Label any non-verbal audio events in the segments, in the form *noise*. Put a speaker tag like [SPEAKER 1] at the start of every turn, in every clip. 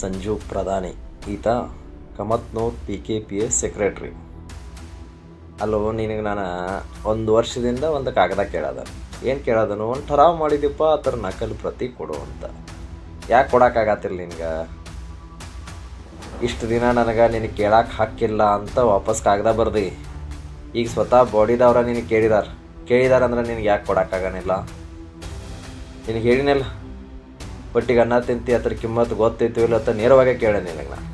[SPEAKER 1] ಸಂಜು ಪ್ರಧಾನಿ, ಈತ Kamatnur P K P S secretary. ಅಲ್ಲೋ, ನಿನಗೆ ನಾನು ಒಂದು ವರ್ಷದಿಂದ ಒಂದು ಕಾಗದ ಕೇಳದ. ಏನು ಕೇಳೋದನು? ಒಂದು ಠರಾವ್ ಮಾಡಿದಪ್ಪ ಆ ಥರ ನಕಲು ಪ್ರತಿ ಕೊಡು ಅಂತ. ಯಾಕೆ ಕೊಡೋಕ್ಕಾಗತ್ತಿಲ್ಲ ನಿನ್ಗೆ? ಇಷ್ಟು ದಿನ ನನಗೆ ನಿನಗೆ ಕೇಳಕ್ಕೆ ಹಾಕಿಲ್ಲ ಅಂತ ವಾಪಸ್ ಕಾಗದ ಬರ್ದಿ. ಈಗ ಸ್ವತಃ ಬಾಡಿದವ್ರ ನಿನಗೆ ಕೇಳಿದಾರ. ಕೇಳಿದಾರ ಅಂದ್ರೆ ನಿನಗೆ ಯಾಕೆ ಕೊಡೋಕ್ಕಾಗನಿಲ್ಲ ನಿನಗೆ ಹೇಳಿನಲ್ಲ, ಒಟ್ಟಿಗೆ ಅನ್ನ ತಿಂತಿ, ಅದ್ರ ಕಿಮ್ಮತ್ತು ಗೊತ್ತೈತಿ ಇಲ್ಲ ಅಂತ ನೇರವಾಗೇ ಕೇಳ ನಿನಗೆ ನಾನು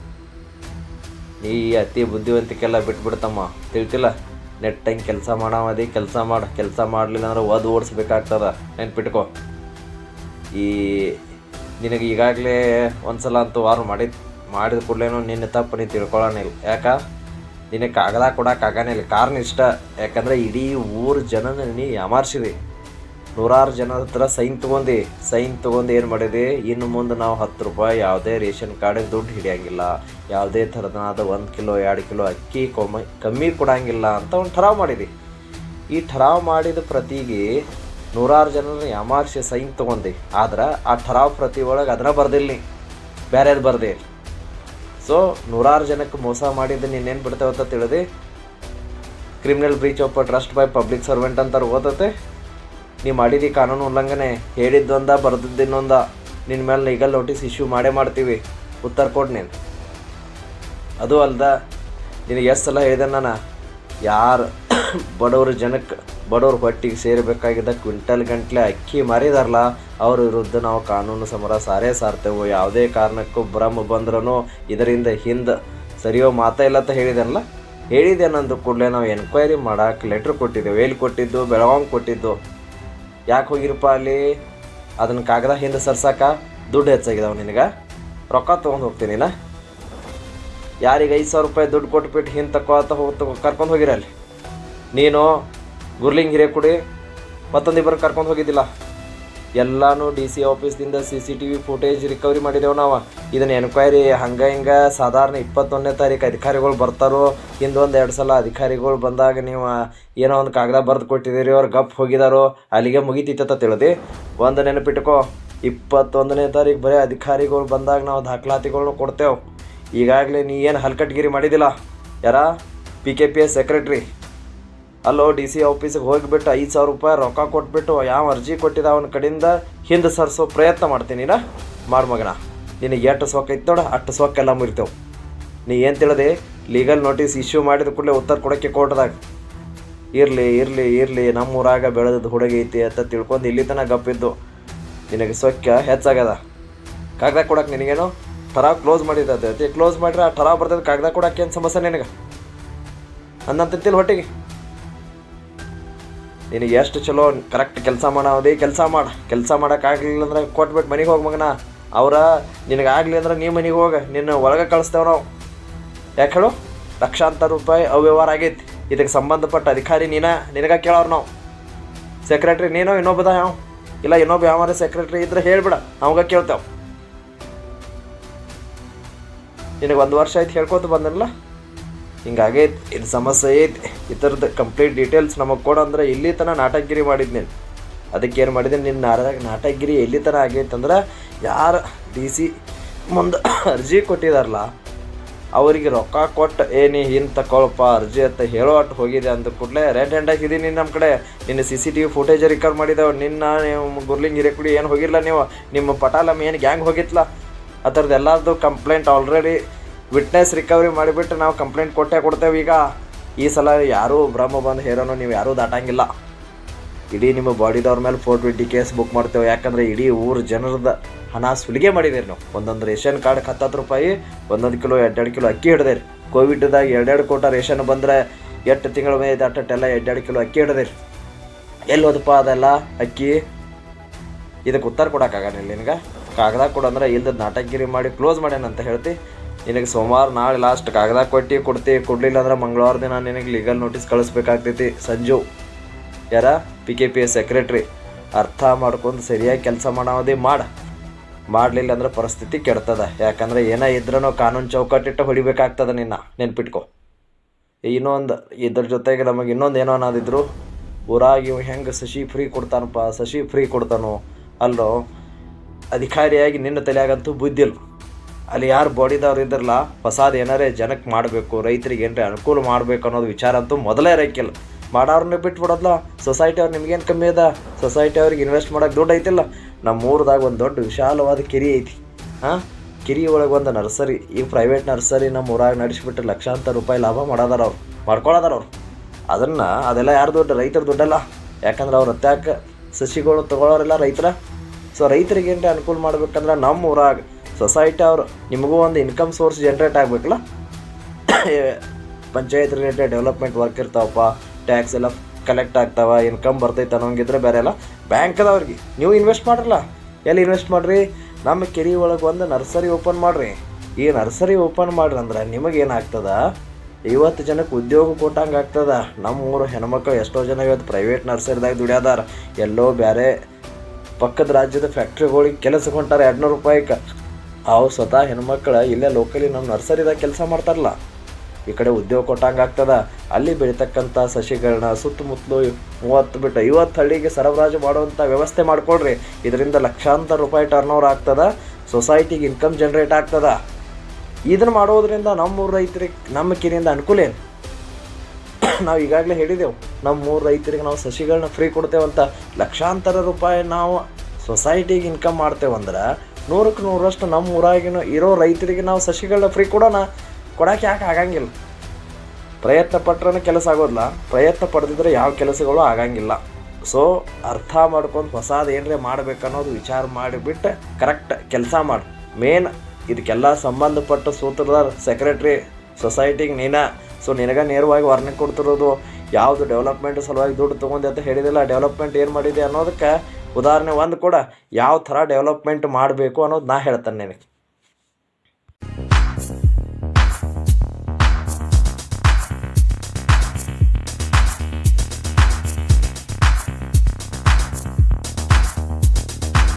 [SPEAKER 1] ನೀ ಅತಿ ಬುದ್ಧಿವಂತಿಕೆಲ್ಲ ಬಿಟ್ಬಿಡ್ತಮ್ಮ, ತಿಳ್ತಿಲ್ಲ? ನೆಟ್ಟಂಗೆ ಕೆಲಸ ಮಾಡೋದಿ ಕೆಲಸ ಮಾಡಿ, ಕೆಲಸ ಮಾಡಲಿಲ್ಲ ಅಂದ್ರೆ ಓದ್ ಓಡಿಸ್ಬೇಕಾಗ್ತದ? ನೆನ್ಪಿಟ್ಕೋ. ಈ ನಿನಗೆ ಈಗಾಗಲೇ ಒಂದ್ಸಲ ಅಂತೂ ವಾರ ಮಾಡಿದ. ಮಾಡಿದ ಕೂಡಲೇನು ನಿನ್ನ ತಪ್ಪು ನೀ ತಿಳ್ಕೊಳ್ಳೋನಿಲ್ಲ ಯಾಕ? ನಿನಗೆ ಕಾಗದ ಕೊಡಕ್ಕೆ ಇಲ್ಲ. ಕಾರಣ ಇಷ್ಟ. ಯಾಕಂದ್ರೆ ಇಡೀ ಊರು ಜನನ ನೀ ಯಮಾರ್ಸಿದೆ. ನೂರಾರು ಜನ ಹತ್ರ ಸೈನ್ ತೊಗೊಂಡು ಸೈನ್ ತೊಗೊಂಡು ಏನು ಮಾಡಿದೆ? ಇನ್ನು ಮುಂದೆ ನಾವು ಹತ್ತು ರೂಪಾಯಿ ಯಾವುದೇ ರೇಷನ್ ಕಾರ್ಡಿಗೆ ದುಡ್ಡು ಹಿಡಿಯಂಗಿಲ್ಲ. ಯಾವುದೇ ಥರದನಾದ ಒಂದು ಕಿಲೋ, ಎರಡು ಕಿಲೋ ಅಕ್ಕಿ ಕೊಮ್ಮ ಕಮ್ಮಿ ಕೊಡೋಂಗಿಲ್ಲ ಅಂತ ಒಂದು ಠರಾವ್ ಮಾಡಿದೆ. ಈ ಠರಾವ್ ಮಾಡಿದ ಪ್ರತಿಗೆ ನೂರಾರು ಜನರನ್ನ ಯಾಮಾರ್ಸಿ ಸೈನ್ ತೊಗೊಂಡು ಆದ್ರೆ ಆ ಠರಾವ್ ಪ್ರತಿ ಒಳಗೆ ಅದನ್ನ ಬರ್ದಿಲ್ಲ ನೀ. ಬೇರೆದು ಬರ್ದೇ ಸೊ ನೂರಾರು ಜನಕ್ಕೆ ಮೋಸ ಮಾಡಿದ್ದು ನೀನೇನು ಬಿಡ್ತೇವೆ ಅಂತ ತಿಳಿದು criminal breach of trust by public servant ಅಂತಾರೆ ಓದತ್ತೆ. ನೀ ಮಾಡಿದಿ ಕಾನೂನು ಉಲ್ಲಂಘನೆ ಹೇಳಿದ್ದೊಂದ ಬರ್ದಿದ್ದೊಂದ ನಿನ್ನ ಮೇಲೆ ಲೀಗಲ್ ನೋಟಿಸ್ ಇಶ್ಯೂ ಮಾಡೇ ಮಾಡ್ತೀವಿ, ಉತ್ತರ ಕೊಡು ನೀನು. ಅದು ಅಲ್ಲದ ನಿನಗೆ ಎಷ್ಟು ಸಲ ಹೇಳಿದೆ ನಾನು? ಯಾರು ಬಡವ್ರ ಜನಕ್ಕೆ ಬಡವ್ರ ಹೊಟ್ಟಿಗೆ ಸೇರಬೇಕಾಗಿದ್ದ ಕ್ವಿಂಟಲ್ ಗಂಟ್ಲೆ ಅಕ್ಕಿ ಮಾರಿದಾರಲ್ಲ ಅವ್ರ ವಿರುದ್ಧ ನಾವು ಕಾನೂನು ಸಮರ ಸಾರೇ ಸಾರ್ತೇವೆ? ಯಾವುದೇ ಕಾರಣಕ್ಕೂ ಭ್ರಮ ಬಂದ್ರೂ ಇದರಿಂದ ಹಿಂದೆ ಸರಿಯೋ ಮಾತಾ ಇಲ್ಲ ಅಂತ ಹೇಳಿದೆನಲ್ಲ ಹೇಳಿದೆ ನಂದು ಕೂಡಲೇ ನಾವು ಎನ್ಕ್ವೈರಿ ಮಾಡಕ್ಕೆ ಲೆಟ್ರ್ ಕೊಟ್ಟಿದ್ದೆವು. ಎಲ್ಲಿ ಕೊಟ್ಟಿದ್ದು, ಬೆಳಗಾಂ ಕೊಟ್ಟಿದ್ದು. ಯಾಕೆ ಹೋಗಿರಪ್ಪ ಅಲ್ಲಿ? ಅದನ್ನ ಕಾಗದ ಹಿಂದೆ ಸರ್ಸಾಕ? ದುಡ್ಡು ಹೆಚ್ಚಾಗಿದಾವ ನಿನಗೆ? ರೊಕ್ಕ ತೊಗೊಂಡು ಹೋಗ್ತೀನಿ ನಾ. ಯಾರಿಗೆ ಐದು ಸಾವಿರ ರೂಪಾಯಿ ದುಡ್ಡು ಕೊಟ್ಬಿಟ್ಟು ಹಿಂದೆ ತಕ್ಕೋತ ಹೋಗಿ ಕರ್ಕೊಂಡು ಹೋಗಿರ ಅಲ್ಲಿ ನೀನು ಗುರ್ಲಿಂಗ್ ಹಿರೇಕುಡಿ ಮತ್ತೊಂದು ಇಬ್ಬರು ಕರ್ಕೊಂಡು ಹೋಗಿದ್ದಿಲ್ಲ. ಎಲ್ಲನೂ D C ಆಫೀಸ್ದಿಂದ C C T V footage recovery ಮಾಡಿದೆವು ನಾವು. ಇದನ್ನ ಎನ್ಕ್ವೈರಿ ಹಂಗೆ ಹಿಂಗೆ ಸಾಧಾರಣ ಇಪ್ಪತ್ತೊಂದನೇ ತಾರೀಕು ಅಧಿಕಾರಿಗಳು ಬರ್ತಾರೋ, ಹಿಂದೊಂದು ಎರಡು ಸಲ ಅಧಿಕಾರಿಗಳು ಬಂದಾಗ ನೀವು ಏನೋ ಒಂದು ಕಾಗದ ಬರೆದು ಕೊಟ್ಟಿದ್ದೀರಿ, ಅವ್ರು ಗಪ್ ಹೋಗಿದಾರೋ, ಅಲ್ಲಿಗೆ ಮುಗಿತಿತ್ತ ತಿಳಿದು. ಒಂದು ನೆನಪಿಟ್ಕೋ, ಇಪ್ಪತ್ತೊಂದನೇ ತಾರೀಕು ಬರೀ ಅಧಿಕಾರಿಗಳು ಬಂದಾಗ ನಾವು ದಾಖಲಾತಿಗಳನ್ನ ಕೊಡ್ತೇವೆ. ಈಗಾಗಲೇ ನೀ ಏನು ಹಲ್ಕಟ್ಗಿರಿ ಮಾಡಿದಿಲ್ಲ ಯಾರ? P K P S secretary. ಅಲ್ಲೋ ಡಿ ಸಿ ಆಫೀಸಿಗೆ ಹೋಗಿಬಿಟ್ಟು ಐದು ಸಾವಿರ ರೂಪಾಯಿ ರೊಕ್ಕ ಕೊಟ್ಬಿಟ್ಟು ಯಾವ ಅರ್ಜಿ ಕೊಟ್ಟಿದ್ದ ಅವನ ಕಡೆಯಿಂದ ಹಿಂದೆ ಸರಿಸೋ ಪ್ರಯತ್ನ ಮಾಡ್ತೀನಿ ಮಾಡು ಮಗನ, ನಿನಗೆ ಎಷ್ಟು ಸೊಕ್ಕ ಇತ್ತು ನೋಡ, ಅಷ್ಟು ಸೊಕ್ಕೆಲ್ಲ ಮುರಿತೇವೆ. ನೀ ಏನು ತಿಳಿದೆ? ಲೀಗಲ್ ನೋಟಿಸ್ ಇಶ್ಯೂ ಮಾಡಿದ ಕೂಡಲೇ ಉತ್ತರ ಕೊಡೋಕ್ಕೆ ಕೋರ್ಟ್ದಾಗ ಇರಲಿ ಇರಲಿ ಇರಲಿ, ನಮ್ಮೂರಾಗ ಬೆಳೆದದ್ದು ಹುಡುಗಿ ಐತಿ ಅಂತ ತಿಳ್ಕೊಂಡು ಇಲ್ಲಿ ತನಕ ಗಪ್ಪಿದ್ದು. ನಿನಗೆ ಸೊಕ್ಕ ಹೆಚ್ಚಾಗ್ಯದ. ಕಾಗದ ಕೊಡಕ್ಕೆ ನಿನಗೇನು? ಥರ ಕ್ಲೋಸ್ ಮಾಡಿದ್ದೆ ಕ್ಲೋಸ್ ಮಾಡಿದ್ರೆ ಆ ಠರಾವ್ ಬರ್ತದೆ ಕಾಗದ ಕೊಡಕ್ಕೆ ಏನು ಸಮಸ್ಯೆ ನಿನಗೆ? ಅನ್ನಂತಿಲ್ಲ ಹೊಟ್ಟಿಗೆ? ನಿನಗೆ ಎಷ್ಟು ಚಲೋ ಕರೆಕ್ಟ್ ಕೆಲಸ ಮಾಡೋದೇ ಕೆಲಸ ಮಾಡು. ಕೆಲಸ ಮಾಡೋಕ್ಕಾಗಲಿಲ್ಲ ಅಂದ್ರೆ ಕೊಟ್ಬಿಟ್ಟು ಮನೆಗೆ ಹೋಗಿ ಮಗನ. ಅವರ ಆಗಲಿ ಅಂದ್ರೆ ನೀ ಮನೆಗೆ ಹೋಗಿ, ನಿನ್ನ ಒಳಗೆ ಕಳಿಸ್ತೇವೆ ನಾವು. ಯಾಕೆ ಹೇಳು? ಲಕ್ಷಾಂತರ ರೂಪಾಯಿ ಅವ್ಯವಹಾರ ಆಗೈತಿ. ಇದಕ್ಕೆ ಸಂಬಂಧಪಟ್ಟ ಅಧಿಕಾರಿ ನೀನ, ನಿನಗ ಕೇಳೋರು ನಾವು. ಸೆಕ್ರೆಟ್ರಿ ನೀನು ಇನ್ನೊಬ್ಬದ ಯಾವ? ಇಲ್ಲ, ಇನ್ನೊಬ್ಬ ಯಾವ ಸೆಕ್ರೆಟ್ರಿ ಇದ್ರೆ ಹೇಳ್ಬಿಡ ಅವಾಗ ಕೇಳ್ತೇವೆ. ನಿನಗೆ ಒಂದು ವರ್ಷ ಆಯ್ತು ಹೇಳ್ಕೊತ ಬಂದನಲ್ಲ ಹಿಂಗಾಗೈತಿ ಇದು ಸಮಸ್ಯೆ ಐತಿ? ಇದ್ರದ್ದು ಕಂಪ್ಲೀಟ್ ಡೀಟೇಲ್ಸ್ ನಮಗೆ ಕೊಡು ಅಂದ್ರೆ ಇಲ್ಲಿ ತನಕ ನಾಟಕಗಿರಿ ಮಾಡಿದ್ನಿ. ಅದಕ್ಕೆ ಏನು ಮಾಡಿದೆ ನಿನ್ನ ನಾಟಕ ನಾಟಕಗಿರಿ ಎಲ್ಲಿ ತನಕ ಆಗೈತಂದ್ರೆ ಯಾರು ಡಿ ಸಿ ಮುಂದೆ ಅರ್ಜಿ ಕೊಟ್ಟಿದಾರಲ್ಲ ಅವರಿಗೆ ರೊಕ್ಕ ಕೊಟ್ಟು, ಏ, ನೀ ಹಿಂಗೆ ಅರ್ಜಿ ಅಂತ ಹೇಳೋ ಅಟ್ಟು ಹೋಗಿದೆ ಅಂದ ಕೂಡಲೇ ರೆಡ್ ಹ್ಯಾಂಡ್ ಹಾಕಿದ್ದೀನಿ ನಮ್ಮ ಕಡೆ. ನಿನ್ನ C C T V footage recover ಮಾಡಿದೆವು. ನಿನ್ನ, ನೀವು ಗುರ್ಲಿಂಗ್ ಹಿರೇಕುಡಿ ಏನು ಹೋಗಿಲ್ಲ ನೀವು? ನಿಮ್ಮ ಪಟಾಲಮ್ಮ ಏನು ಗ್ಯಾಂಗ್ ಹೋಗಿತ್ತಲ್ಲ ಆ ಥರದ್ದು ಎಲ್ಲರದ್ದು ಕಂಪ್ಲೇಂಟ್ ಆಲ್ರೆಡಿ ವಿಟ್ನೆಸ್ ರಿಕವರಿ ಮಾಡಿಬಿಟ್ಟು ನಾವು ಕಂಪ್ಲೇಂಟ್ ಕೊಟ್ಟೇ ಕೊಡ್ತೇವೆ ಈಗ. ಈ ಸಲ ಯಾರೂ ಬ್ರಹ್ಮ ಬಂದು ಹೇರೋನು ನೀವು ಯಾರೂ ದಾಟಂಗಿಲ್ಲ. ಇಡೀ ನಿಮ್ಮ ಬಾಡಿದವ್ರ ಮೇಲೆ ಫೋರ್ ಟ್ವೆಂಟಿ ಕೇಸ್ ಬುಕ್ ಮಾಡ್ತೇವೆ. ಯಾಕಂದ್ರೆ ಇಡೀ ಊರು ಜನರದ ಹಣ ಸುಲಿಗೆ ಮಾಡಿದ್ದೀರಿ ನಾವು. ಒಂದೊಂದು ರೇಷನ್ ಕಾರ್ಡ್ ಹತ್ತತ್ತು ರೂಪಾಯಿ, ಒಂದೊಂದು ಕಿಲೋ, ಎರಡೆರಡು ಕಿಲೋ ಅಕ್ಕಿ ಹಿಡ್ದೇರಿ. ಕೋವಿಡ್ದಾಗ ಎರಡೆರಡು ಕೋಟ ರೇಷನ್ ಬಂದರೆ ಎಷ್ಟು ತಿಂಗಳ ಮೇಲೆ ಅಟ್ಟೆಲ್ಲ ಎರಡೆರಡು ಕಿಲೋ ಅಕ್ಕಿ ಹಿಡ್ದೇರಿ. ಎಲ್ಲಿ ಹೋದಪ್ಪ ಅದೆಲ್ಲ? ಅಕ್ಕಿ. ಇದಕ್ಕೆ ಉತ್ತರ ಕೊಡೋಕ್ಕಾಗಲ್ಲ ನಿನಗೆ. ಕಾಗದ ಕೊಡಂದ್ರೆ ಇಲ್ದ ನಾಟಕಗಿರಿ ಮಾಡಿ ಕ್ಲೋಸ್ ಮಾಡ್ಯಾನಂತ ಹೇಳ್ತಿ. ನಿನಗೆ ಸೋಮವಾರ ನಾಳೆ ಲಾಸ್ಟ್ ಕಾಗದ ಕೊಟ್ಟು ಕೊಡ್ತಿ, ಕೊಡಲಿಲ್ಲ ಅಂದ್ರೆ ಮಂಗಳವಾರ ದಿನ ನಿನಗೆ ಲೀಗಲ್ ನೋಟಿಸ್ ಕಳಿಸ್ಬೇಕಾಗ್ತೈತಿ. ಸಂಜು, ಯಾರ? P K P S secretary ಅರ್ಥ ಮಾಡ್ಕೊಂಡು ಸರಿಯಾಗಿ ಕೆಲಸ ಮಾಡೋದೇ ಮಾಡ. ಮಾಡಲಿಲ್ಲ ಅಂದ್ರೆ ಪರಿಸ್ಥಿತಿ ಕೆಡ್ತದ. ಯಾಕಂದ್ರೆ ಏನೇ ಇದ್ರೂ ಕಾನೂನು ಚೌಕಟ್ಟಿಟ್ಟು ಹೊಡಿಬೇಕಾಗ್ತದೆ ನಿನ್ನ. ನೆನ್ಪಿಟ್ಕೊ. ಇನ್ನೊಂದು, ಇದ್ರ ಜೊತೆಗೆ ನಮಗೆ ಇನ್ನೊಂದು ಏನೋ ಅನ್ನೋದಿದ್ರು. ಊರಾಗಿ ಹೆಂಗೆ ಸಸಿ ಫ್ರೀ ಕೊಡ್ತಾನಪ್ಪ ಸಸಿ ಫ್ರೀ ಕೊಡ್ತಾನೋ. ಅಲ್ಲೋ, ಅಧಿಕಾರಿಯಾಗಿ ನಿನ್ನ ತಲೆಯಾಗಂತೂ ಬುದ್ಧಿ ಇಲ್ಲ ಅಲ್ಲಿ ಯಾರು ಬಾಡಿದವ್ರು ಇದ್ರಲ್ಲ ಹೊಸಾದು ಏನಾರೇ ಜನಕ್ಕೆ ಮಾಡಬೇಕು, ರೈತರಿಗೆ ಏನರೇ ಅನುಕೂಲ ಮಾಡಬೇಕು ಅನ್ನೋದು ವಿಚಾರ ಅಂತೂ ಮೊದಲೇ ಇರಕ್ಕಿಲ್ಲ ಮಾಡೋರ್ನ ಬಿಟ್ಬಿಡೋದ್ಲ ಸೊಸೈಟಿ ಅವ್ರು ನಿಮ್ಗೇನು ಕಮ್ಮಿ ಅದ? ಸೊಸೈಟಿ ಅವ್ರಿಗೆ ಇನ್ವೆಸ್ಟ್ ಮಾಡೋಕೆ ದುಡ್ಡು ಐತಿಲ್ಲ. ನಮ್ಮ ಊರದಾಗ ಒಂದು ದೊಡ್ಡ ವಿಶಾಲವಾದ ಕಿರಿ ಐತಿ. ಹಾಂ? ಕಿರಿ ಒಳಗೆ ಒಂದು ನರ್ಸರಿ, ಈ ಪ್ರೈವೇಟ್ ನರ್ಸರಿ ನಮ್ಮ ಊರಾಗ ನಡೆಸಿಬಿಟ್ಟು ಲಕ್ಷಾಂತರ ರೂಪಾಯಿ ಲಾಭ ಮಾಡೋದಾರ ಅವ್ರು, ಮಾಡ್ಕೊಳದಾರ ಅವ್ರು. ಅದನ್ನು ಅದೆಲ್ಲ ಯಾರು ದುಡ್ಡು? ರೈತರ ದುಡ್ಡಲ್ಲ. ಯಾಕಂದ್ರೆ ಅವ್ರು ಅತ್ಯಾಕ ಸಸಿಗಳು ತೊಗೊಳೋರೆಲ್ಲ ರೈತರ. ಸೊ ರೈತರಿಗೆ ಏನರ ಅನುಕೂಲ ಮಾಡ್ಬೇಕಂದ್ರೆ ನಮ್ಮ ಊರಾಗ ಸೊಸೈಟಿ ಅವರು ನಿಮಗೂ ಒಂದು ಇನ್ಕಮ್ ಸೋರ್ಸ್ ಜನ್ರೇಟ್ ಆಗಬೇಕಲ್ಲ? ಪಂಚಾಯತ್ ರಿಲೇಟೆಡ್ ಡೆವಲಪ್ಮೆಂಟ್ ವರ್ಕ್ ಇರ್ತಾವಪ್ಪ ಟ್ಯಾಕ್ಸ್ ಎಲ್ಲ ಕಲೆಕ್ಟ್ ಆಗ್ತಾವ ಇನ್ಕಮ್ ಬರ್ತೈತೆ ಅನ್ನೋಂಗಿದ್ರೆ ಬೇರೆ ಎಲ್ಲ ಬ್ಯಾಂಕ್ದವ್ರಿಗೆ ನೀವು ಇನ್ವೆಸ್ಟ್ ಮಾಡ್ರಲ್ಲ. ಎಲ್ಲಿ ಇನ್ವೆಸ್ಟ್ ಮಾಡಿರಿ? ನಮ್ಮ ಕೆರೆ ಒಳಗೆ ಒಂದು ನರ್ಸರಿ ಓಪನ್ ಮಾಡಿರಿ. ಈ ನರ್ಸರಿ ಓಪನ್ ಮಾಡ್ರಿ ಅಂದ್ರೆ ನಿಮಗೇನಾಗ್ತದ ಐವತ್ತು ಜನಕ್ಕೆ ಉದ್ಯೋಗ ಕೊಟ್ಟಂಗೆ ಆಗ್ತದ. ನಮ್ಮ ಊರು ಹೆಣ್ಮಕ್ಳು ಎಷ್ಟೋ ಜನ ಇವತ್ತು ಪ್ರೈವೇಟ್ ನರ್ಸರಿದಾಗ ದುಡಿಯೋದಾರ. ಎಲ್ಲೋ ಬೇರೆ ಪಕ್ಕದ ರಾಜ್ಯದ ಫ್ಯಾಕ್ಟ್ರಿಗಳಿಗೆ ಕೆಲಸ ಹೊಂಟಾರ ಎರಡುನೂರು ರೂಪಾಯಿಗೆ ಅವು ಸ್ವತಃ ಹೆಣ್ಮಕ್ಳು, ಇಲ್ಲೇ ಲೋಕಲಿ ನಮ್ಮ ನರ್ಸರಿದಾಗ ಕೆಲಸ ಮಾಡ್ತಾರಲ್ಲ. ಈ ಕಡೆ ಉದ್ಯೋಗ ಕೊಟ್ಟಂಗೆ ಆಗ್ತದ. ಅಲ್ಲಿ ಬೆಳೀತಕ್ಕಂಥ ಸಸಿಗಳನ್ನ ಸುತ್ತಮುತ್ತಲು ಮೂವತ್ತು ಬಿಟ್ಟು ಐವತ್ತು ಹಳ್ಳಿಗೆ ಸರಬರಾಜು ಮಾಡುವಂಥ ವ್ಯವಸ್ಥೆ ಮಾಡಿಕೊಡ್ರಿ ಇದರಿಂದ ಲಕ್ಷಾಂತರ ರೂಪಾಯಿ ಟರ್ನ್ ಓವರ್ ಆಗ್ತದ ಸೊಸೈಟಿಗೆ ಇನ್ಕಮ್ ಜನ್ರೇಟ್ ಆಗ್ತದ. ಇದನ್ನು ಮಾಡೋದ್ರಿಂದ ನಮ್ಮೂರು ರೈತರಿಗೆ, ನಮ್ಮ ಕಿರಿಯಿಂದ ಅನುಕೂಲ ಏನು? *coughs* ನಾವು ಈಗಾಗಲೇ ಹೇಳಿದೆವು, ನಮ್ಮ ಮೂರು ರೈತರಿಗೆ ನಾವು ಸಸಿಗಳನ್ನ ಫ್ರೀ ಕೊಡ್ತೇವಂತ ಲಕ್ಷಾಂತರ ರೂಪಾಯಿ ನಾವು ಸೊಸೈಟಿಗೆ ಇನ್ಕಮ್ ಮಾಡ್ತೇವಂದ್ರೆ ನೂರಕ್ಕೆ ನೂರಷ್ಟು ನಮ್ಮ ಊರಾಗಿನ ಇರೋ ರೈತರಿಗೆ ನಾವು ಸಸಿಗಳನ್ನ ಫ್ರೀ ಕೊಡೋಣ ಕೊಡೋಕೆ ಯಾಕೆ ಆಗಂಗಿಲ್ಲ. ಪ್ರಯತ್ನ ಪಟ್ರೆ ಕೆಲಸ ಆಗೋದಿಲ್ಲ. ಪ್ರಯತ್ನ ಪಡೆದಿದ್ರೆ ಯಾವ ಕೆಲಸಗಳು ಆಗಂಗಿಲ್ಲ. ಸೊ ಅರ್ಥ ಮಾಡ್ಕೊಂಡು ಹೊಸದು ಏನರೇ ಮಾಡ್ಬೇಕು ಅನ್ನೋದು ವಿಚಾರ ಮಾಡಿಬಿಟ್ಟು ಕರೆಕ್ಟ್ ಕೆಲಸ ಮಾಡಿ. ಮೇನ್ ಇದಕ್ಕೆಲ್ಲ ಸಂಬಂಧಪಟ್ಟ ಸೂತ್ರದಾರ ಸೆಕ್ರೆಟ್ರಿ ಸೊಸೈಟಿಗೆ ನೀನ. ಸೊ ನಿನಗೆ ನೇರವಾಗಿ ವಾರ್ನಿಂಗ್ ಕೊಡ್ತಿರೋದು, ಯಾವುದು ಡೆವಲಪ್ಮೆಂಟ್ ಸಲುವಾಗಿ ದುಡ್ಡು ತೊಗೊಂಡೆ ಅಂತ ಹೇಳಿದಿಲ್ಲ ಡೆವಲಪ್ಮೆಂಟ್ ಏನು ಮಾಡಿದೆ ಅನ್ನೋದಕ್ಕೆ ಉದಾಹರಣೆ ಒಂದು ಕೂಡ ಯಾವ ಥರ ಡೆವಲಪ್ಮೆಂಟ್ ಮಾಡಬೇಕು ಅನ್ನೋದು ನಾ ಹೇಳ್ತೇನೆ ನಿನಗೆ.